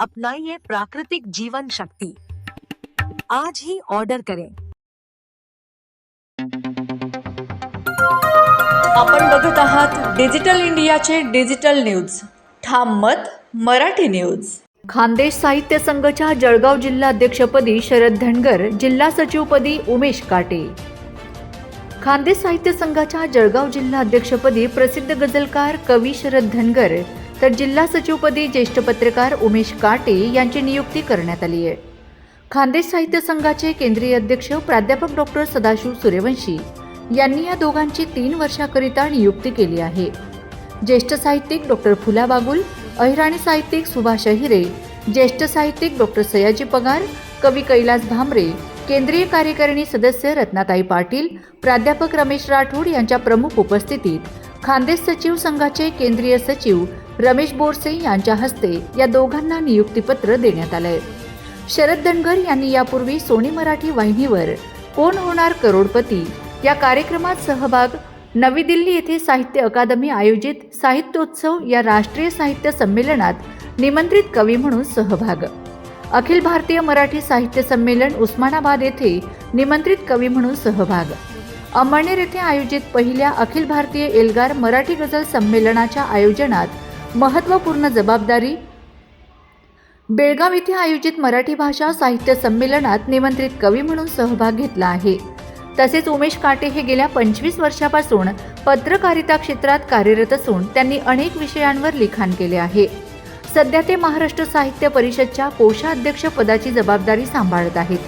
अपनाइए प्राकृतिक जीवन शक्ति। आज ही ऑर्डर करें। आपण बघत आहात डिजिटल इंडियाचे डिजिटल न्यूज ठाम मत मराठी न्यूज खानदेश साहित्य संघाच्या जळगाव जिल्हाध्यक्षपदी शरद धनगर जिल्हा सचिवपदी उमेश काटे. खानदेश साहित्य संघाच्या जळगाव जिल्हा अध्यक्षपदी प्रसिद्ध गझलकार कवी शरद धनगर तर जिल्हा सचिवपदी ज्येष्ठ पत्रकार उमेश काटे यांची नियुक्ती करण्यात आली आहे. खानदेश साहित्य संघाचे केंद्रीय अध्यक्ष प्राध्यापक डॉक्टर सदाशिव सूर्यवंशी यांनी या दोघांची तीन वर्षाकरिता नियुक्ती केली आहे. ज्येष्ठ साहित्यिक डॉक्टर फुला बागुल अहिराणी साहित्यिक सुभाष अहिरे ज्येष्ठ साहित्यिक डॉक्टर सयाजी पगार कवी कैलास भामरे केंद्रीय कार्यकारिणी सदस्य रत्नाताई पाटील प्राध्यापक रमेश राठोड यांच्या प्रमुख उपस्थितीत खानदेश सचिव संघाचे केंद्रीय सचिव रमेश बोरसे यांच्या हस्ते या दोघांना नियुक्तीपत्र देण्यात आलंय. शरद धनगर यांनी यापूर्वी सोनी मराठी वाहिनीवर कोण होणार करोडपती या कार्यक्रमात सहभाग नवी दिल्ली येथे साहित्य अकादमी आयोजित साहित्योत्सव या राष्ट्रीय साहित्य संमेलनात निमंत्रित कवी म्हणून सहभाग. अखिल भारतीय मराठी साहित्य संमेलन उस्मानाबाद येथे निमंत्रित कवी म्हणून सहभाग. अंमळनेर येथे आयोजित पहिल्या अखिल भारतीय एल्गार मराठी गझल संमेलनाच्या आयोजनात महत्त्वपूर्ण जबाबदारी. बेळगाव येथे आयोजित मराठी भाषा साहित्य संमेलनात निमंत्रित कवी म्हणून सहभाग घेतला आहे. तसेच उमेश काटे हे गेल्या पंचवीस वर्षापासून पत्रकारिता क्षेत्रात कार्यरत असून त्यांनी अनेक विषयांवर लिखाण केले आहे. सध्या ते महाराष्ट्र साहित्य परिषदच्या कोषाध्यक्ष पदाची जबाबदारी सांभाळत आहेत.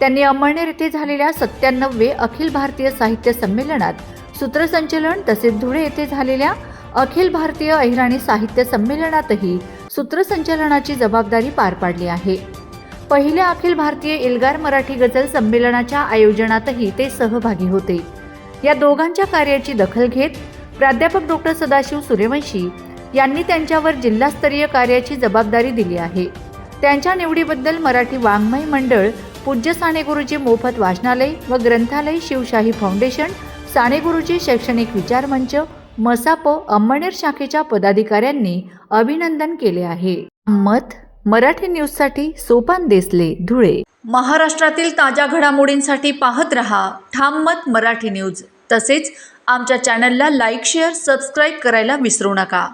त्यांनी अंमळनेर येथे झालेल्या सत्त्याण्णववे अखिल भारतीय साहित्य संमेलनात सूत्रसंचलन तसेच धुळे येथे झालेल्या अखिल भारतीय अहिराणी साहित्य संमेलनातही सूत्रसंचलनाची जबाबदारी पार पाडली आहे. पहिल्या अखिल भारतीय एल्गार मराठी गझल संमेलनाच्या आयोजनातही ते सहभागी होते. या दोघांच्या कार्याची दखल घेत प्राध्यापक डॉक्टर सदाशिव सूर्यवंशी यांनी त्यांच्यावर जिल्हास्तरीय कार्याची जबाबदारी दिली आहे. त्यांच्या निवडीबद्दल मराठी वाङ्मय मंडळ पूज्य साने गुरुजी मोफत वाचनालय व ग्रंथालय शिवशाही फाउंडेशन साने गुरुजी शैक्षणिक विचार मंच मसाप अंमळनेर शाखेच्या पदाधिकाऱ्यांनी अभिनंदन केले आहे. मत मराठी न्यूजसाठी सोपान देसले धुळे. महाराष्ट्रातील ताज्या घडामोडींसाठी पाहत रहा ठाम मत मराठी न्यूज. तसेच आमच्या चॅनलला लाईक शेअर सबस्क्राईब करायला विसरू नका.